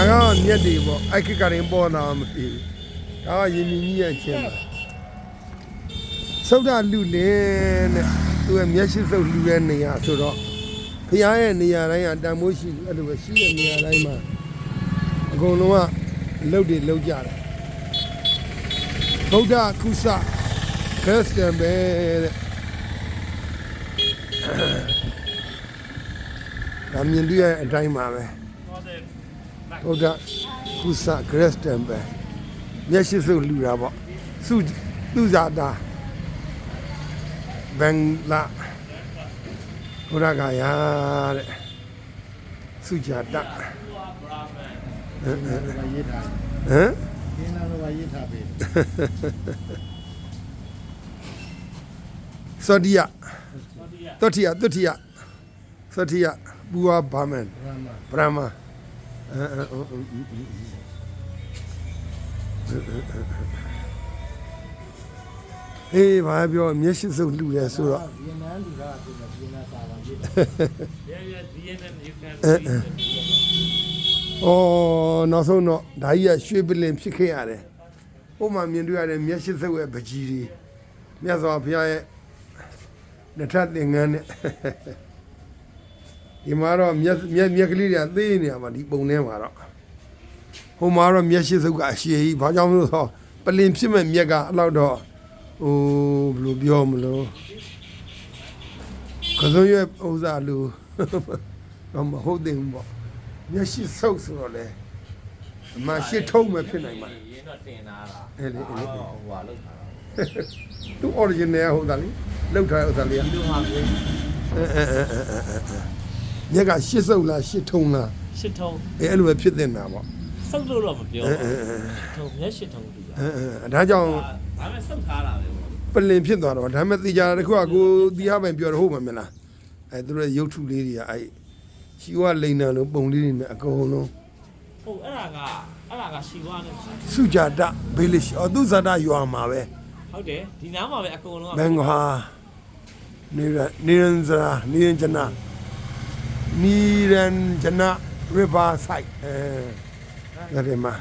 ဒါကမြက်တွေပေါ့အဲ့ခေတ်ကရင်ပေါ်တာမသိဘူးဒါကရင်မြင့်ကြီးရဲ့အချင်းပါသုဒ္ဓလူလင်းတဲ့သူကမျက်ရှိစုပ်လူတဲ့နေရာဆိုတော့ဖရားရဲ့နေရာတိုင်းကတန်မိုးရှိတယ်အဲ့လိုပဲရှိတဲ့နေရာတိုင်းမှာအကုန်လုံးကလှုပ်တွေလှုပ်ကြတယ်ဗုဒ္ဓကုသခရစ်စတန်ပဲတဲ့ဒါမြင်တွေ့ရတဲ့အတိုင်းပါပဲ ဗုဒ္ဓကုသခရစ်စတန်ပဲမျက်ရှိစုပ်လူတာပေါ့စုသူဇာတာဘင်္ဂလာဘုရားကယာတဲ့စုကြတာဟမ်ဟမ်ဘာရေးထားဟမ်ကျင်းလာတော့ဘာရေးထားပြီသောတိယသောတိယသုတိယသောတိယဘူဝဘာမန်ဘာမှဗြဟ္မာ အဲအဲအဲအေးဘာပြောမျက်ရှိစုပ်လူလဲဆိုတော့ဗီယက်နမ်လူကဆိုတော့ဗီယက်နမ်စာပါရေးတာ Yeah, yeah, Vietnam, you can Uh, read uh. the Vietnam. ဩနောက်ဆုံးတော့ဒါကြီးကရွှေပလင်ဖြစ်ခဲ့ရတယ်ဟိုမှာမြင်တွေ့ရတဲ့မျက်ရှိစုပ်ရဲ့ပကြီးတွေမြတ်စွာဘုရားရဲ့နှစ်ထပ်သင်္ကန်းနဲ့ ဒီမှာတော့မျက်မျက်မျက်ကလေးတွေကသေးနေရမှာဒီပုံထဲမှာတော့ဟိုမှာတော့မျက်ရှိစုပ်ကအရှည်ကြီးဘာကြောင့်မလို့ဆိုတော့ပလင်ဖြစ်မဲ့မျက်ကအလောက်တော့ဟိုဘယ်လိုပြောမလို့ကစုံရဲ့ဥစ္စာလူတော့မဟုတ်သေးဘူးပေါ့မျက်ရှိစုပ်ဆိုတော့လေအမှရှစ်ထုံးမဖြစ်နိုင်ပါဘူးရင်းတော့တင်လာတာအဲ့လေအဲ့လေဟိုဟာလောက်တာသူ original ဟုတ်တာလေလောက်ထားတဲ့ဥစ္စာလေးကဒီလိုဟာမျိုးအဲအဲအဲအဲအဲ အဲညက်ကရှစ်စုပ်လားရှစ်ထုံးလားရှစ်ထုံးအဲအဲ့လိုပဲဖြစ်တင်တာပေါ့စုပ်လို့တော့မပြောအဲဘူးအဲအဲထုံးမျက်ရှစ်ထုံးတူတာအဲအဲဒါကြောင့်ဒါပေမဲ့စုပ်ထားတာပဲပေါ့ပလင်ဖြစ်သွားတော့ဒါပေမဲ့တေချာတခုကကိုတီးဟပိုင်ပြောတော့ဟုတ်မှာမလားအဲသူတို့ရုပ်ထုလေးတွေကအဲရှီဝလိန်နံလို့ပုံလေးတွေနဲ့အကုန်လုံးဟုတ်အဲ့ဒါကအဲ့ဒါကရှီဝါနဲ့ဆိုင်စုကြတဘေးလစ်အော်သူဇာတရွာမှာပဲဟုတ်တယ်ဒီနားမှာပဲအကုန်လုံးကဘင်္ဂဟာနေရနေရန်ဇရာနေရန်ဂျနာ နေရန်ဂျနာ river side အဲဒါဒီမှာ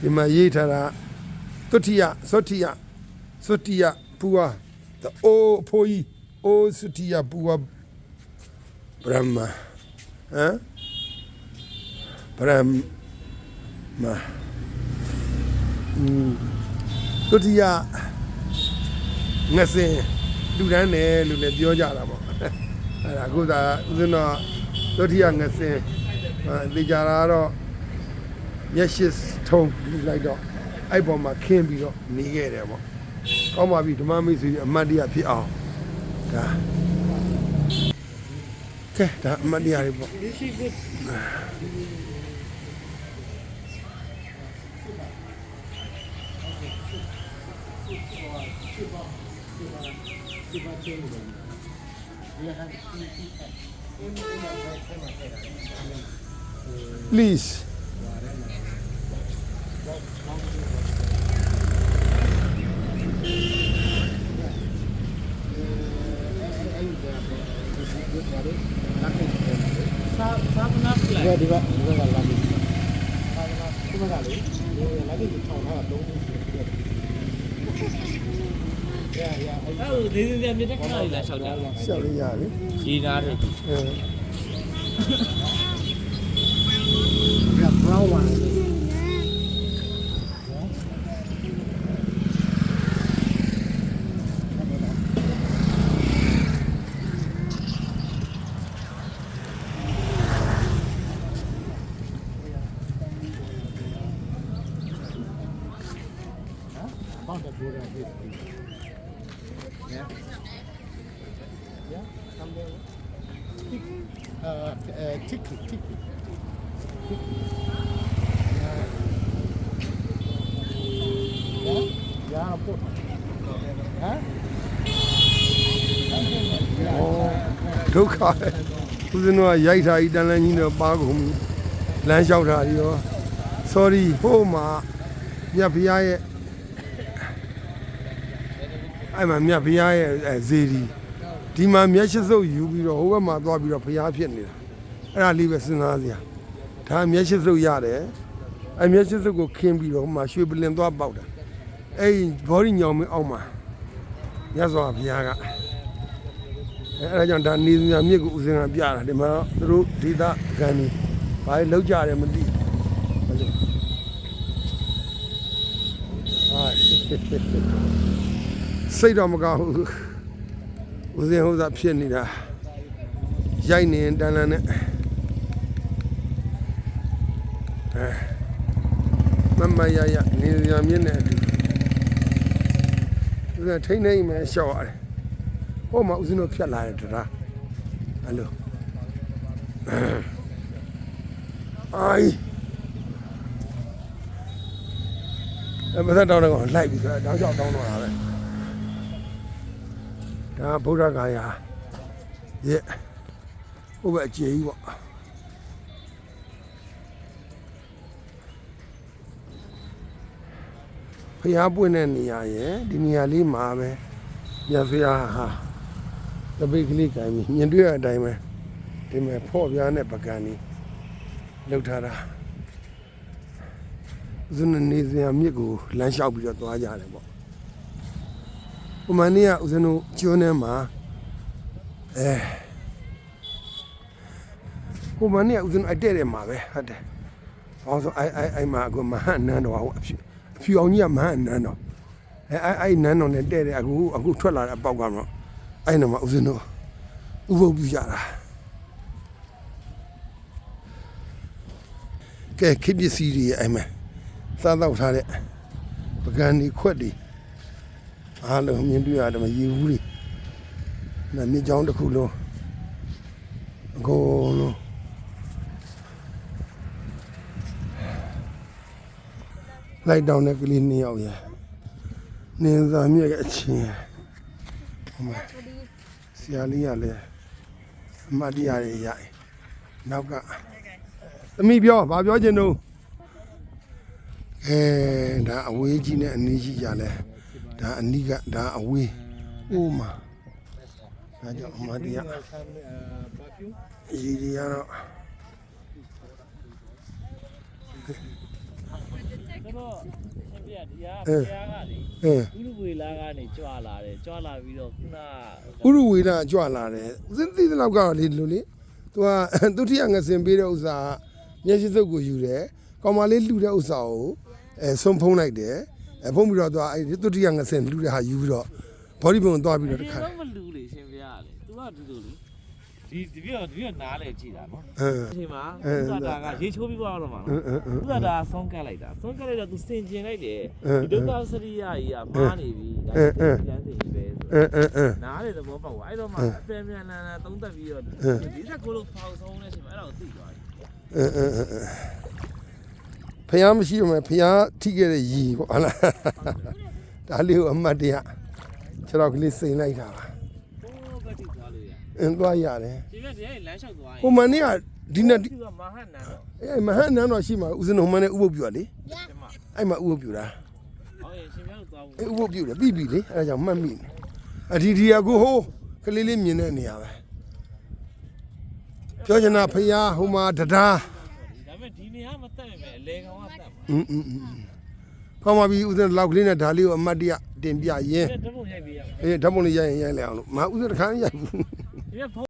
ဒီမှာရေးထားတာသုတိယသုတိယသုတိယပူဝ the o အဖိုးကြီး o သုတိယပူဝဗြဟ္မာဟမ်ဗြဟ္မာอืมသုတိယငစင်လူတန်းတယ်လို့လည်းပြောကြတာပေါ့ အဲ့ဒါအခုသာဦးဇင်းတော်သုတိယငစင်အဲသိကြတာကတော့မျက်ရှိထုံးလူလိုက်တော့အဲ့ပေါ်မှာခင်းပြီးတော့နေခဲ့တယ်ပေါ့ကောင်းပါပြီဓမ္မမိတ်ဆွေအမတ်တရားဖြစ်အောင်ဒါကဲဒါအမတ်တရားတွေပေါ့ please သာသာသနာ့ဖလိုဒီက်ကဒီကဒီကလာပြီဘာလာဒီကလေဒီလာပြီ Please. tahun 2023. ধীরে ধীরে আমি এটা খেলা হইলা সবটা চলে যাবে চীন আর Thank you. Yeah. Yeah. Come there. Tick. Uh, uh, ticky, ticky. Ticky. Yeah. Yeah. Yeah. Put. Huh? ဒုက္ခပဲဦးဇင်းတို့ကရိုက်ထားပြီးတန်လန်းကြီးတော့ပါကုန်ပြီလမ်းလျှောက်တာဒီရော sorry ဟိုမှာမြတ်ဘုရားရဲ့ အဲ့မှာမြတ်ဘုရားရဲ့အဲဇေဒီဒီမှာမျက်ရှိစုပ်ယူပြီးတော့ဟိုဘက်မှာသွားပြီးတော့ဘုရားဖြစ်နေတာအဲ့ဒါလေးပဲစဉ်းစားစရာဒါမျက်ရှိစုပ်ရတယ်အဲ့မျက်ရှိစုပ်ကိုခင်းပြီးတော့မှရွှေပလင်သွားပေါက်တာအဲ့ဒီဘောရီညောင်မင်းအောက်မှာမြတ်စွာဘုရားကအဲ့အဲ့ဒါကြောင့်ဒါနေစရာမြစ်ကိုဦးစင်ကပြတာဒီမှာတော့သူတို့ဒေသခံနေဘာလဲလောက်ကြတယ်မသိဘူးအဲ့လိုဟာ စိတ်တော့မကောင်းဘူးဦးစင်ဟုတ်သာဖြစ်နေတာရိုက်နေရင်တန်လန်နဲ့အဲမမရရနေစရာမြစ်နဲ့အတူဦးစင်ထိန်းနေမှရှောက်ရတယ်ဟိုမှာဦးစင်တို့ဖြတ်လာတယ်တရားအဲ့လိုအိုင်အမသက်တောင်းတော့လိုက်ပြီးဆိုတော့တောင်းချောက်တောင်းတော့တာပဲ ဒါဗုဒ္ဓဂါယာရဲ့ဟိုဘက်အခြေကြီးပေါ့ဖျားပွင့်တဲ့နေရာရဲ့ဒီနေရာလေးမှာပဲမြတ်စွာဟာတပိတ်ကလေးကင်ပြီးမြင်တွေ့ရတဲ့အတိုင်းပဲဒီမဲ့ဖော့ပြားနဲ့ပကံကြီးလှုပ်ထားတာဇုနနေစရာမြစ်ကိုလမ်းလျှောက်ပြီးတော့သွားကြတယ်ပေါ့ ဟိုမနေ့ကဦးဇင်းတို့ကျွန်းထဲမှာအဲဟိုမနေ့ကဦးဇင်းတို့အတဲ့တယ်မှာပဲဟုတ်တယ်။ဘာလို့ဆိုအဲအဲအဲမှာအခုမဟန်နန်းတော်ဟိုအဖြူအဖြူအောင်ကြီးကမဟန်နန်းတော်အဲအဲအဲနန်းတော်နဲ့တဲ့တယ်အခုအခုထွက်လာတဲ့အပေါက်ကတော့အဲနော်မှာဦးဇင်းတို့ဥပုပ်ပြကြတာကဲခိပစ္စည်းတွေအဲမှာစားတော့ထားတဲ့ပကံဒီခွက်တွေ အားလုံးမြင်တွေ့ရတယ်မရေဘူးတွေနာမြစ်ကြောင်းတစ်ခုလုံးအကုန်လုံးလိုက်တောင်းတဲ့ကလေးနှစ်ယောက်ရယ်နင်းစာမြက်ရဲ့အချင်းရယ်ဟိုမှာဆရာလေးရလဲအမတ်တရားရရယ်နောက်ကသမီးပြောဘာပြောချင်တော့အဲဒါအဝေးကြီးနဲ့အနည်းကြီးကြလဲ ဒါအနီးကဒါအဝေးအိုးမှာဒါကြောင့်အမတ်တရားဆမ်ဘာပြူရည်ရည်ကတော့တော့ရှင်ပြဒီကအဲဘုရားကလေအဲဥရုဝေလာကနေကြွလာတယ်ကြွလာပြီးတော့ခုနဥရဝေဒကြွလာတယ်ဦးစင်းသိတဲ့လောက်ကတော့လေလို့လေသူကသူတိယငစင်ပေးတဲ့ဥစ္စာကမျက်စိစုပ်ကိုယူတယ်ကောင်မလေးလှူတဲ့ဥစ္စာကိုအဲဆွန်ဖုံးလိုက်တယ် အဲဖုံးပြီးတော့သူကအဲသူတိယငစင်လှူတဲ့ဟာယူပြီးတော့ဘော်ဒီဘုံသွားပြီးတော့တဒီခါတော့မလူလေရှင်ပြလေ तू ကဒီလိုလေဒီဒီပြဒီပြနားလေကြည့်တာနော်အဲအချိန်မှာအဲဥဒတာကရေချိုးပြီးသွားတော့မှာအနော်င်းအင်းအင်းဥဒတာကဆုံးကတ်လိုက်တာဆုံးကတ်လိုက်တော့ तू စင်ကျင်လိုက်တယ်အဲဒီဒုက္ခစရိယကြီးကမားနေပြီဒါအဲအဲကျန်းစင်ကြီးပဲဆိုအင်းအင်းအင်း နားလေသဘောပေါက်သွားအဲ့တော့မှအဲအပင်ပြန်လန်လန်သုံးသက်ပြီးတော့အဲဒီတက်ကိုလို့ဖောက်ဆုံးနေချိန်မှာအဲ့ဒါကိုသိသွားတယ်အင်းအင်းအင်းအင်း ဖျားမရှိတော့မယ်ဖျားထိခဲ့တဲ့ရီပေါ့ဟလားဒါလေးကိုအမတ်တရခြေတော့ကလေးစိန်လိုက်တာပါဟိုးဘက်ထိသွားလို့ရအင်းသွားရတယ်ဒီဘက်ဒီလမ်းလျှောက်သွားရင်ဟိုမနေ့ကဒီနေ့ဒီကမဟာနန်တော့အဲ့မဟန်နန်းတော်ရှိမှာဦးဇင်းတော်မနဲ့ဥပုပ်ပြူလေဒီမှာအဲ့မှာဥပုပ်ပြူတာဟောရင်ရှင်ပြလို့သွားဘူးအဲ့ဥပုပ်ပြူတယ်ပြီးပြီလေအဲ့ဒါကြောင့်မှတ်မိနေအဒီဒီကကိုဟိုးကလေးလေးမြင်တဲ့နေရာပဲပြောချင်တာဖယားဟိုမှာတဒါဒါပေ များမတက်ပဲအလေကောင်ကတက်ပါอืม။ကောင်းပါပြီဦးဇင်းလောက်ကလေးနဲ့ဒါလေးကိုအမတ်တရတင်ပြရင်းဒါတော့ရိုက်ပြရအောင်အေးဓာတ်ပုံလေးရိုက်ရင်ရိုက်လိုက်အောင်လို့မဟာဦးဇင်းတစ်ခါမရိုက်ဘူး။ဒီက